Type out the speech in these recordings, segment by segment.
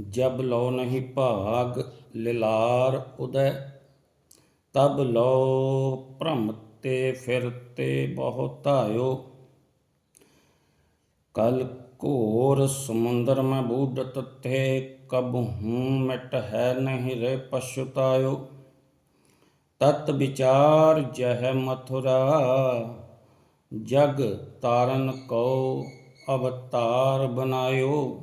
ਜਬ ਲੋ ਨਹੀਂ ਭਾਗ, ਲਿਲਾਰ ਉਦੈ। ਤਬ ਲੋ ਭ੍ਰਮ ਤੇ ਫਿਰਤੇ ਬਹੁ ਧਾਇਓ। ਕਲ ਘੋਰ ਸਮੁੰਦਰ ਮੈਂ ਬੂਡਤ ਥੇ ਕਬ ਹੂੰ ਮਿਟ ਹੈ ਨਹੀਂ ਰੇ ਪਛੁਤਾਇਓ ਤਤ ਵਿਚਾਰ ਜਹ ਮਥੁਰਾ, ਜਗ ਤਾਰਨ ਕੋ ਅਵਤਾਰ ਬਨਾਇਓ।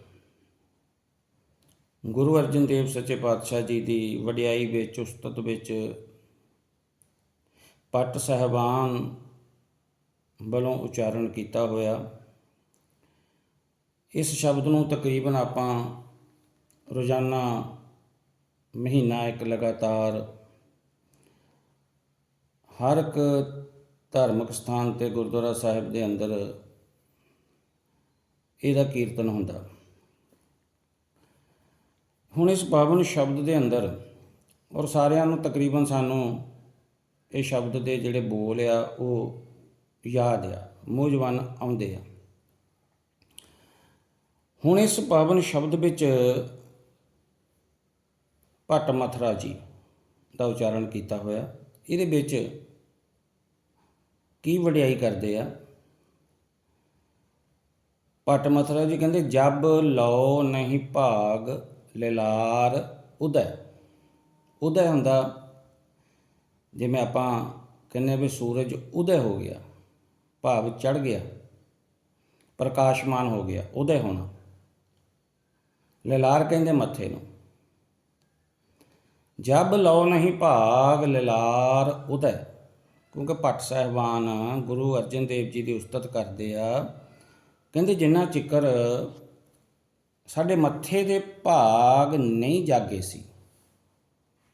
ਗੁਰੂ ਅਰਜਨ ਦੇਵ ਸੱਚੇ ਪਾਤਸ਼ਾਹ ਜੀ ਦੀ ਵਡਿਆਈ ਵਿੱਚ, ਉਸਤਤ ਵਿੱਚ ਪਟ ਸਹਿਬਾਨ ਵੱਲੋਂ ਉਚਾਰਨ ਕੀਤਾ ਹੋਇਆ। ਇਸ ਸ਼ਬਦ ਨੂੰ ਤਕਰੀਬਨ ਆਪਾਂ ਰੋਜ਼ਾਨਾ ਮਹੀਨਾ ਇੱਕ ਲਗਾਤਾਰ ਹਰ ਇੱਕ ਧਾਰਮਿਕ ਸਥਾਨ ਤੇ ਗੁਰਦੁਆਰਾ ਸਾਹਿਬ ਦੇ ਅੰਦਰ ਇਹਦਾ ਕੀਰਤਨ ਹੁੰਦਾ। ਹੁਣ ਇਸ ਪਾਵਨ ਸ਼ਬਦ ਦੇ ਅੰਦਰ ਔਰ ਸਾਰਿਆਂ ਨੂੰ ਤਕਰੀਬਨ ਸਾਨੂੰ ਇਹ ਸ਼ਬਦ ਦੇ ਜਿਹੜੇ ਬੋਲ ਆ, ਉਹ ਯਾਦ ਆ ਮੂੰਹ ਜ਼ਬਾਨ ਆਉਂਦੇ ਆ। ਹੁਣ ਇਸ ਪਾਵਨ ਸ਼ਬਦ ਵਿੱਚ ਭੱਟ ਮਥਰਾ ਜੀ ਦਾ ਉਚਾਰਨ ਕੀਤਾ ਹੋਇਆ। ਇਹਦੇ ਵਿੱਚ ਕੀ ਵਡਿਆਈ ਕਰਦੇ ਆ? ਭੱਟ ਮਥਰਾ ਜੀ ਕਹਿੰਦੇ, ਜਬ ਲਓ ਨਹੀਂ ਭਾਗ ਲਿਲਾਰ ਉਦੈ। ਉਦੈ ਹੁੰਦਾ ਜਿਵੇਂ ਆਪਾਂ ਕਹਿੰਦੇ ਵੀ ਸੂਰਜ ਉਦੈ ਹੋ ਗਿਆ, ਭਾਵ ਚੜ ਗਿਆ, ਪ੍ਰਕਾਸ਼ਮਾਨ ਹੋ ਗਿਆ, ਉਦੈ ਹੋਣਾ। ਲਿਲਾਰ ਕਹਿੰਦੇ ਮੱਥੇ ਨੂੰ। ਜਬ ਲਓ ਨਹੀਂ ਭਾਗ ਲਿਲਾਰ ਉਦੈ। ਕਿਉਂਕਿ ਭੱਟ ਸਾਹਿਬਾਨ ਗੁਰੂ ਅਰਜਨ ਦੇਵ ਜੀ ਦੀ ਉਸਤਤ ਕਰਦੇ ਆ। ਕਹਿੰਦੇ ਜਿੰਨਾ ਚਿਕਰ ਸਾਡੇ ਮੱਥੇ ਦੇ ਭਾਗ ਨਹੀਂ ਜਾਗੇ ਸੀ।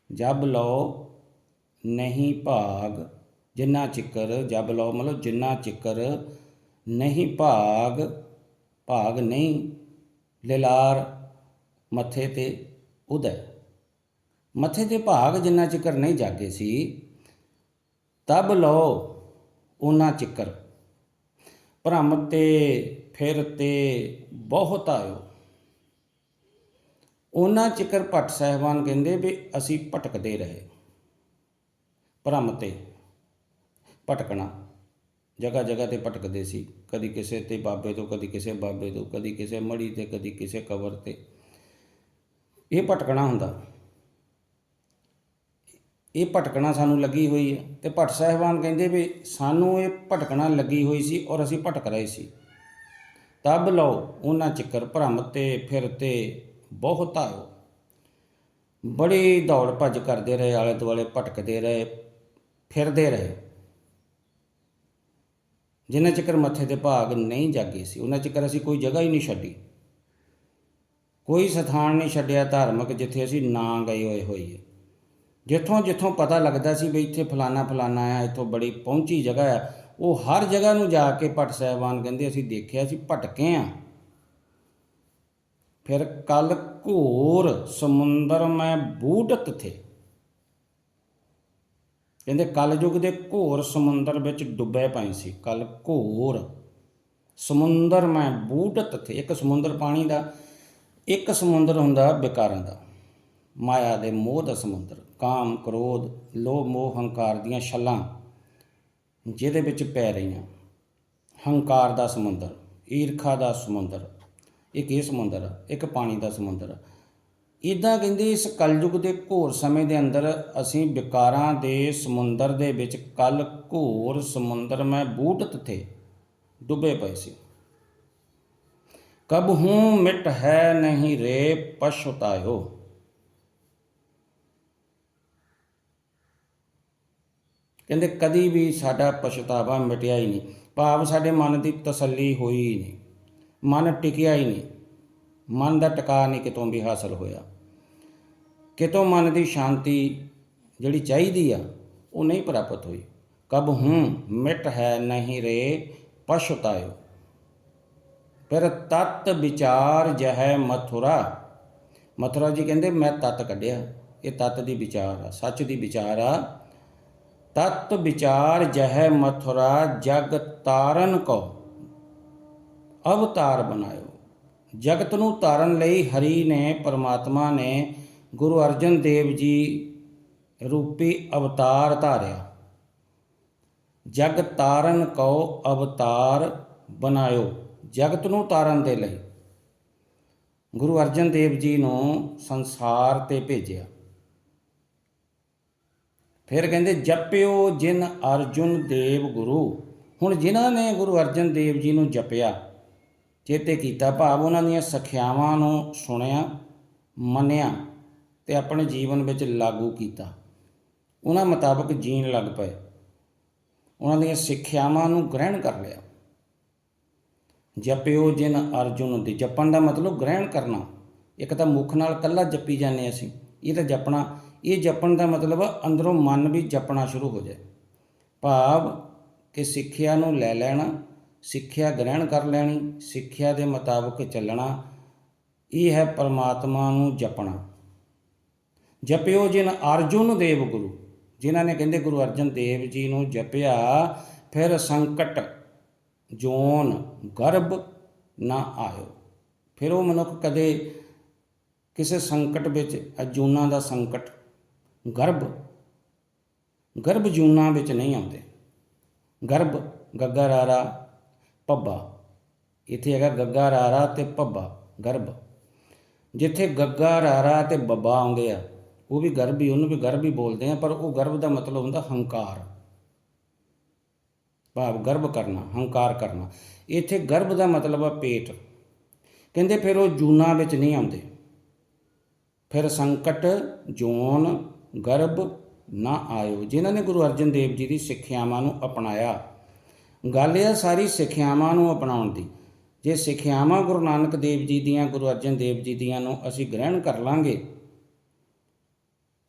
ਜਬ ਲਓ ਨਹੀਂ ਭਾਗ, ਜਿੰਨਾ ਚਿਕਰ ਜਬ ਲਓ, ਮਤਲਬ ਜਿੰਨਾ ਚਿਕਰ ਨਹੀਂ ਭਾਗ ਭਾਗ ਨਹੀਂ, ਲਿਲਾਰ ਮੱਥੇ ਤੇ ਉਦੈ। ਮੱਥੇ ਤੇ ਭਾਗ ਜਿੰਨਾ ਚਿਕਰ ਨਹੀਂ ਜਾਗੇ ਸੀ, ਤਬ ਲਓ ਉਹਨਾਂ ਚਿਕਰ। ਭ੍ਰਮ ਤੇ ਫਿਰ ਤੇ ਬਹੁਤ ਆਇਓ। ਉਹਨਾਂ ਚਿਕਰ ਭੱਟ ਸਾਹਿਬਾਨ ਕਹਿੰਦੇ ਵੀ ਅਸੀਂ ਭਟਕਦੇ ਰਹੇ। ਭ੍ਰਮ ਤੇ ਭਟਕਣਾ ਜਗ੍ਹਾ ਜਗ੍ਹਾ ਤੇ ਭਟਕਦੇ ਸੀ। ਕਦੀ ਕਿਸੇ ਤੇ ਬਾਬੇ ਤੋਂ, ਕਦੀ ਕਿਸੇ ਬਾਬੇ ਤੋਂ, ਕਦੀ ਕਿਸੇ ਮੜੀ ਤੇ, ਕਦੀ ਕਿਸੇ ਕਬਰ ਤੇ। ਇਹ ਭਟਕਣਾ ਹੁੰਦਾ। ਇਹ ਭਟਕਣਾ ਸਾਨੂੰ ਲੱਗੀ ਹੋਈ ਹੈ ਤੇ ਭੱਟ ਸਾਹਿਬਾਨ ਕਹਿੰਦੇ ਵੀ ਸਾਨੂੰ ਇਹ ਭਟਕਣਾ ਲੱਗੀ ਹੋਈ ਸੀ ਔਰ ਅਸੀਂ ਭਟਕ ਰਹੇ ਸੀ। ਤਬ ਲਓ ਉਹਨਾਂ ਚਿਕਰ ਭ੍ਰਮ ਤੇ, ਫਿਰ ਤੇ ਬਹੁਤ ਆਇਓ ਬੜੀ ਦੌੜ ਭੱਜ ਕਰਦੇ ਰਹੇ, ਆਲੇ ਦੁਆਲੇ ਭਟਕਦੇ ਰਹੇ, ਫਿਰਦੇ ਰਹੇ। ਜਿੰਨਾ ਚਿਕਰ ਮੱਥੇ ਦੇ ਭਾਗ ਨਹੀਂ ਜਾਗੇ ਸੀ, ਉਹਨਾਂ ਚਿਕਰ ਅਸੀਂ ਕੋਈ ਜਗ੍ਹਾ ਹੀ ਨਹੀਂ ਛੱਡੀ। ਕੋਈ ਸਥਾਨ ਨਹੀਂ ਛੱਡਿਆ ਧਾਰਮਿਕ, ਜਿੱਥੇ ਅਸੀਂ ਨਾ ਗਏ ਹੋਏ ਹੋਈਏ। ਜਿੱਥੋਂ ਜਿੱਥੋਂ ਪਤਾ ਲੱਗਦਾ ਸੀ ਵੀ ਇੱਥੇ ਫਲਾਣਾ ਫਲਾਣਾ ਆ, ਇੱਥੋਂ ਬੜੀ ਪਹੁੰਚੀ ਜਗ੍ਹਾ ਆ। ਉਹ ਹਰ ਜਗ੍ਹਾ ਨੂੰ ਜਾ ਕੇ ਭੱਟ ਸਾਹਿਬਾਨ ਕਹਿੰਦੇ, ਅਸੀਂ ਦੇਖਿਆ ਸੀ, ਭਟਕੇ ਆ। ਫਿਰ ਕਲ ਘੋਰ ਸਮੁੰਦਰ ਮੈਂ ਬੂਟਤ ਥੇ। ਕਹਿੰਦੇ ਕਲਯੁਗ ਦੇ ਘੋਰ ਸਮੁੰਦਰ ਵਿੱਚ ਡੁੱਬੇ ਪਏ ਸੀ। ਕਲ ਘੋਰ ਸਮੁੰਦਰ ਮੈਂ ਬੂਟਤ ਥੇ। ਇੱਕ ਸਮੁੰਦਰ ਪਾਣੀ ਦਾ, ਇੱਕ ਸਮੁੰਦਰ ਹੁੰਦਾ ਵਿਕਾਰਾਂ ਦਾ। ਮਾਇਆ ਦੇ ਮੋਹ ਦਾ ਸਮੁੰਦਰ, ਕਾਮ, ਕ੍ਰੋਧ, ਲੋਭ, ਮੋਹ, ਹੰਕਾਰ ਦੀਆਂ ਛੱਲਾਂ ਜਿਹਦੇ ਵਿੱਚ ਪੈ ਰਹੀਆਂ। ਹੰਕਾਰ ਦਾ ਸਮੁੰਦਰ, ਈਰਖਾ ਦਾ ਸਮੁੰਦਰ ਇੱਕ ਇਹ ਸਮੁੰਦਰ ਆ, ਇੱਕ ਪਾਣੀ ਦਾ ਸਮੁੰਦਰ। ਆ। ਇਦਾਂ ਕਹਿੰਦੇ ਇਸ ਕਲਯੁਗ ਦੇ ਘੋਰ ਸਮੇਂ ਦੇ ਅੰਦਰ ਅਸੀਂ ਵਿਕਾਰਾਂ ਦੇ ਸਮੁੰਦਰ ਦੇ ਵਿੱਚ ਕਲ ਘੋਰ ਸਮੁੰਦਰ ਮੈਂ ਬੂਟਤ ਥੇ ਡੁੱਬੇ ਪਏ ਸੀ। ਕਬ ਹੂੰ ਮਿਟ ਹੈ ਨਹੀਂ ਰੇ ਪਛਤਾਇਓ ਕਹਿੰਦੇ ਕਦੀ ਵੀ ਸਾਡਾ ਪਛਤਾਵਾ ਮਿਟਿਆ ਹੀ ਨਹੀਂ। ਭਾਵ ਸਾਡੇ ਮਨ ਦੀ ਤਸੱਲੀ ਹੋਈ ਹੀ ਨਹੀਂ। ਮਨ ਟਿਕਿਆ ਹੀ ਨਹੀਂ। ਮਨ ਦਾ ਟਿਕਾ ਨਹੀਂ ਕਿਤੋਂ ਵੀ ਹਾਸਲ ਹੋਇਆ। ਕਿਤੋਂ ਮਨ ਦੀ ਸ਼ਾਂਤੀ ਜਿਹੜੀ ਚਾਹੀਦੀ ਆ, ਉਹ ਨਹੀਂ ਪ੍ਰਾਪਤ ਹੋਈ। ਕਬ ਹੂੰ ਮਿਟ ਹੈ ਨਹੀਂ ਰੇ ਪਛਤਾਇਓ। ਫਿਰ ਤਤ ਵਿਚਾਰ ਜਹੈ ਮਥੁਰਾ। ਮਥੁਰਾ ਜੀ ਕਹਿੰਦੇ, ਮੈਂ ਤਤ ਕੱਢਿਆ। ਇਹ ਤਤ ਦੀ ਵਿਚਾਰ ਆ, ਸੱਚ ਦੀ ਵਿਚਾਰ ਆ। ਤਤ ਵਿਚਾਰ ਜਹੈ ਮਥੁਰਾ, ਜਗ ਤਾਰਨ ਕੋ ਅਵਤਾਰ ਬਣਾਇਓ। ਜਗਤ ਨੂੰ ਤਾਰਨ ਲਈ ਹਰੀ ਨੇ, ਪਰਮਾਤਮਾ ਨੇ ਗੁਰੂ ਅਰਜਨ ਦੇਵ ਜੀ ਰੂਪੀ ਅਵਤਾਰ ਧਾਰਿਆ। ਜਗ ਤਾਰਨ ਕਉ ਅਵਤਾਰ ਬਣਾਇਓ, ਜਗਤ ਨੂੰ ਤਾਰਨ ਦੇ ਲਈ। ਗੁਰੂ ਅਰਜਨ ਦੇਵ ਜੀ ਨੂੰ ਸੰਸਾਰ ਤੇ ਭੇਜਿਆ। ਫਿਰ ਕਹਿੰਦੇ, ਜਪਿਓ ਜਿਨ ਅਰਜੁਨ ਦੇਵ ਗੁਰੂ। ਹੁਣ ਜਿਨ੍ਹਾਂ ਨੇ ਗੁਰੂ ਅਰਜਨ ਦੇਵ ਜੀ ਨੂੰ ਜਪਿਆ ਚੇਤੇ ਕੀਤਾ, ਭਾਵ ਉਹਨਾਂ ਦੀਆਂ ਸਿੱਖਿਆਵਾਂ ਨੂੰ ਸੁਣਿਆ, ਮੰਨਿਆ ਤੇ ਆਪਣੇ ਜੀਵਨ ਵਿੱਚ ਲਾਗੂ ਕੀਤਾ। ਉਹਨਾਂ ਮੁਤਾਬਕ ਜੀਣ ਲੱਗ ਪਏ। ਉਹਨਾਂ ਦੀਆਂ ਸਿੱਖਿਆਵਾਂ ਨੂੰ ਗ੍ਰਹਿਣ ਕਰ ਲਿਆ। ਜਪਿਓ ਜਿਨ ਅਰਜੁਨ ਦੇ। ਜਪਣ ਦਾ ਮਤਲਬ ਗ੍ਰਹਿਣ ਕਰਨਾ। ਇੱਕ ਤਾਂ ਮੁਖ ਨਾਲ ਕੱਲਾ ਜਪੀ ਜਾਂਦੇ ਅਸੀਂ। ਇਹ ਤਾਂ ਜਪਣਾ, ਇਹ ਜਪਣ ਦਾ ਮਤਲਬ ਅੰਦਰੋਂ ਮਨ ਵੀ ਜਪਣਾ ਸ਼ੁਰੂ ਹੋ ਜਾਏ। ਭਾਵ ਕਿ ਸਿੱਖਿਆ ਨੂੰ ਲੈ ਲੈਣਾ ਸਿੱਖਿਆ ਗ੍ਰਹਿਣ ਕਰ ਲੈਣੀ, ਸਿੱਖਿਆ ਦੇ ਮੁਤਾਬਕ ਚੱਲਣਾ, ਇਹ ਹੈ ਪਰਮਾਤਮਾ ਨੂੰ ਜਪਣਾ। ਜਪਿਓ ਜਿਨ ਅਰਜੁਨ ਦੇਵ ਗੁਰੂ, ਜਿਨ੍ਹਾਂ ਨੇ ਕਹਿੰਦੇ ਗੁਰੂ ਅਰਜਨ ਦੇਵ ਜੀ ਨੂੰ ਜਪਿਆ, ਫਿਰ ਸੰਕਟ, ਜੋਨ, ਗਰਭ ਨਾ ਆਇਓ। ਫਿਰ ਉਹ ਮਨੁੱਖ ਕਦੇ ਕਿਸੇ ਸੰਕਟ ਵਿੱਚ ਅਜੂਨਾ ਦਾ ਸੰਕਟ, ਗਰਭ ਗਰਭ ਜੂਨਾ ਵਿੱਚ ਨਹੀਂ ਆਉਂਦੇ। ਗਰਭ ਗੱਗਰਾਰਾ ਪੱਬਾ। ਇੱਥੇ ਹੈਗਾ ਗੱਗਾ ਰਾਰਾ ਤੇ ਪੱਬਾ, ਗਰਭ। ਜਿੱਥੇ ਗੱਗਾ ਰਾਰਾ ਤੇ ਬੱਬਾ ਆਉਂਦੇ ਆ, ਉਹ ਵੀ ਗਰਭ ਹੀ ਉਹਨੂੰ ਵੀ ਗਰਭ ਹੀ ਬੋਲਦੇ ਆ, ਪਰ ਉਹ ਗਰਭ ਦਾ ਮਤਲਬ ਹੁੰਦਾ ਹੰਕਾਰ। ਭਾਵ ਗਰਭ ਕਰਨਾ, ਹੰਕਾਰ ਕਰਨਾ। ਇੱਥੇ ਗਰਭ ਦਾ ਮਤਲਬ ਆ ਪੇਟ। ਕਹਿੰਦੇ ਫਿਰ ਉਹ ਜੂਨਾ ਵਿੱਚ ਨਹੀਂ ਆਉਂਦੇ। ਫਿਰ ਸੰਕਟ, ਜੋਨ, ਗਰਭ ਨਾ ਆਇਓ। ਜਿਨ੍ਹਾਂ ਨੇ ਗੁਰੂ ਅਰਜਨ ਦੇਵ ਜੀ ਦੀ ਸਿੱਖਿਆਵਾਂ ਨੂੰ ਅਪਣਾਇਆ ਗੱਲ ਇਹ ਸਾਰੀ ਸਿੱਖਿਆਵਾਂ ਨੂੰ ਅਪਣਾਉਣ ਦੀ। ਜੇ ਸਿੱਖਿਆਵਾਂ ਗੁਰੂ ਨਾਨਕ ਦੇਵ ਜੀ ਦੀਆਂ, ਗੁਰੂ ਅਰਜਨ ਦੇਵ ਜੀ ਦੀਆਂ ਨੂੰ ਅਸੀਂ ਗ੍ਰਹਿਣ ਕਰ ਲਾਂਗੇ,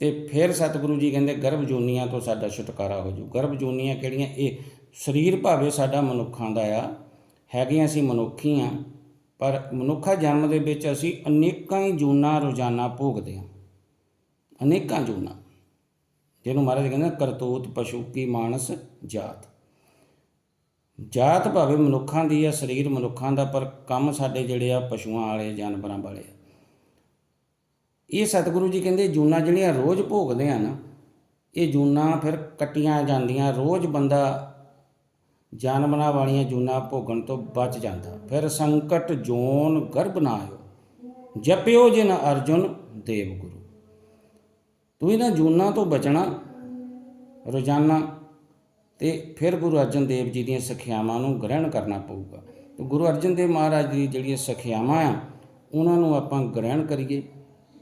ਤੇ ਫਿਰ ਸਤਿਗੁਰੂ ਜੀ ਕਹਿੰਦੇ, ਗਰਭ ਜੂਨੀਆਂ ਤੋਂ ਸਾਡਾ ਛੁਟਕਾਰਾ ਹੋ ਜੂ ਗਰਭ ਜੂਨੀਆਂ ਕਿਹੜੀਆਂ? ਇਹ ਸਰੀਰ ਭਾਵੇਂ ਸਾਡਾ ਮਨੁੱਖਾਂ ਦਾ ਆ ਹੈਗੇ ਅਸੀਂ ਮਨੁੱਖੀ ਆ, ਪਰ ਮਨੁੱਖਾ ਜਨਮ ਦੇ ਵਿੱਚ ਅਸੀਂ ਅਨੇਕਾਂ ਹੀ ਜੂਨਾਂ ਰੋਜ਼ਾਨਾ ਭੋਗਦੇ ਹਾਂ ਅਨੇਕਾਂ ਜੂਨਾਂ, ਜਿਹਨੂੰ ਮਹਾਰਾਜ ਕਹਿੰਦੇ ਕਰਤੂਤ, ਪਸ਼ੂ ਕੀ ਮਾਨਸ ਜਾਤ। ਜਾਤ ਭਾਵੇਂ ਮਨੁੱਖਾਂ ਦੀ ਆ, ਸਰੀਰ ਮਨੁੱਖਾਂ ਦਾ, ਪਰ ਕੰਮ ਸਾਡੇ ਜਿਹੜੇ ਆ, ਪਸ਼ੂਆਂ ਵਾਲੇ, ਜਾਨਵਰਾਂ ਵਾਲੇ ਆ। ਇਹ ਸਤਿਗੁਰੂ ਜੀ ਕਹਿੰਦੇ, ਜੂਨਾਂ ਜਿਹੜੀਆਂ ਰੋਜ਼ ਭੋਗਦੇ ਆ ਨਾ, ਇਹ ਜੂਨਾਂ ਫਿਰ ਕੱਟੀਆਂ ਜਾਂਦੀਆਂ, ਰੋਜ਼ ਬੰਦਾ ਜਾਨਵਰਾਂ ਵਾਲੀਆਂ ਜੂਨਾਂ ਭੋਗਣ ਤੋਂ ਬਚ ਜਾਂਦਾ। ਫਿਰ ਸੰਕਟ, ਜੋਨ, ਗਰਭ ਨਾ ਆਇਓ। ਜਪਿਓ ਜਿਨ ਅਰਜੁਨ, ਦੇਵ ਗੁਰੂ। ਤੂੰ ਇਹਨਾਂ ਜੂਨਾਂ ਤੋਂ ਬਚਣਾ, ਰੋਜ਼ਾਨਾ ਤੇ ਫਿਰ ਗੁਰੂ ਅਰਜਨ ਦੇਵ ਜੀ ਦੀਆਂ ਸਿੱਖਿਆਵਾਂ ਨੂੰ ਗ੍ਰਹਿਣ ਕਰਨਾ ਪਊਗਾ। ਤੇ ਗੁਰੂ ਅਰਜਨ ਦੇਵ ਮਹਾਰਾਜ ਦੀ ਜਿਹੜੀਆਂ ਸਿੱਖਿਆਵਾਂ ਆ, ਉਹਨਾਂ ਨੂੰ ਆਪਾਂ ਗ੍ਰਹਿਣ ਕਰੀਏ,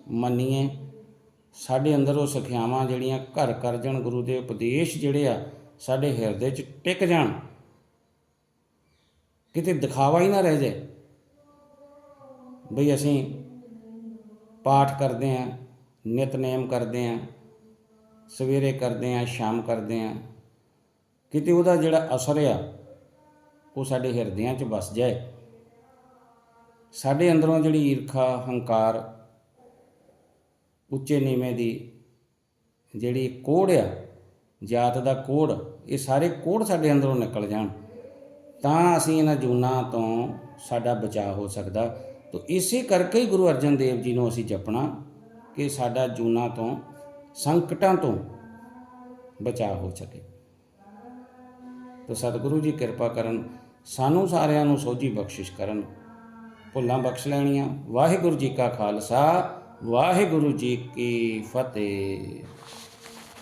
ਮੰਨੀਏ। ਸਾਡੇ ਅੰਦਰ ਉਹ ਸਿੱਖਿਆਵਾਂ ਜਿਹੜੀਆਂ ਘਰ ਕਰ ਜਾਣ, ਗੁਰੂ ਦੇ ਉਪਦੇਸ਼ ਜਿਹੜੇ ਆ, ਸਾਡੇ ਹਿਰਦੇ 'ਚ ਟਿਕ ਜਾਣ। ਕਿਤੇ ਦਿਖਾਵਾ ਹੀ ਨਾ ਰਹਿ ਜਾਏ। ਬਈ ਅਸੀਂ ਪਾਠ ਕਰਦੇ ਆਂ, ਨਿਤਨੇਮ ਕਰਦੇ ਆਂ, ਸਵੇਰੇ ਕਰਦੇ ਆਂ, ਸ਼ਾਮ ਕਰਦੇ ਆਂ। ਕਿਤੇ ਉਹਦਾ ਜਿਹੜਾ ਅਸਰ ਆ, ਉਹ ਸਾਡੇ ਹਿਰਦਿਆਂ 'ਚ ਵਸ ਜਾਏ। ਸਾਡੇ ਅੰਦਰੋਂ ਜਿਹੜੀ ਈਰਖਾ, ਹੰਕਾਰ, ਉੱਚੇ ਨੀਵੇਂ ਦੀ ਜਿਹੜੀ ਕੋੜ ਆ, ਜਾਤ ਦਾ ਕੋੜ, ਇਹ ਸਾਰੇ ਕੋੜ ਸਾਡੇ ਅੰਦਰੋਂ ਨਿਕਲ ਜਾਣ। ਤਾਂ ਅਸੀਂ ਇਹਨਾਂ ਜੂਨਾਂ ਤੋਂ ਸਾਡਾ ਬਚਾਅ ਹੋ ਸਕਦਾ। ਤੋ ਇਸੇ ਕਰਕੇ ਹੀ ਗੁਰੂ ਅਰਜਨ ਦੇਵ ਜੀ ਨੂੰ ਅਸੀਂ ਜਪਣਾ ਕਿ ਸਾਡਾ ਜੂਨਾਂ ਤੋਂ, ਸੰਕਟਾਂ ਤੋਂ ਬਚਾਅ ਹੋ ਸਕੇ। ਤੋ ਸਤਿਗੁਰੂ ਜੀ ਕਿਰਪਾ ਕਰਨ, ਸਾਨੂੰ ਸਾਰਿਆਂ ਨੂੰ ਸੋਝੀ ਬਖਸ਼ਿਸ਼ ਕਰਨ। ਭੁੱਲਾਂ ਬਖਸ਼ ਲੈਣੀਆਂ। ਵਾਹਿਗੁਰੂ ਜੀ ਕਾ ਖਾਲਸਾ, ਵਾਹਿਗੁਰੂ ਜੀ ਕੀ ਫਤਿਹ।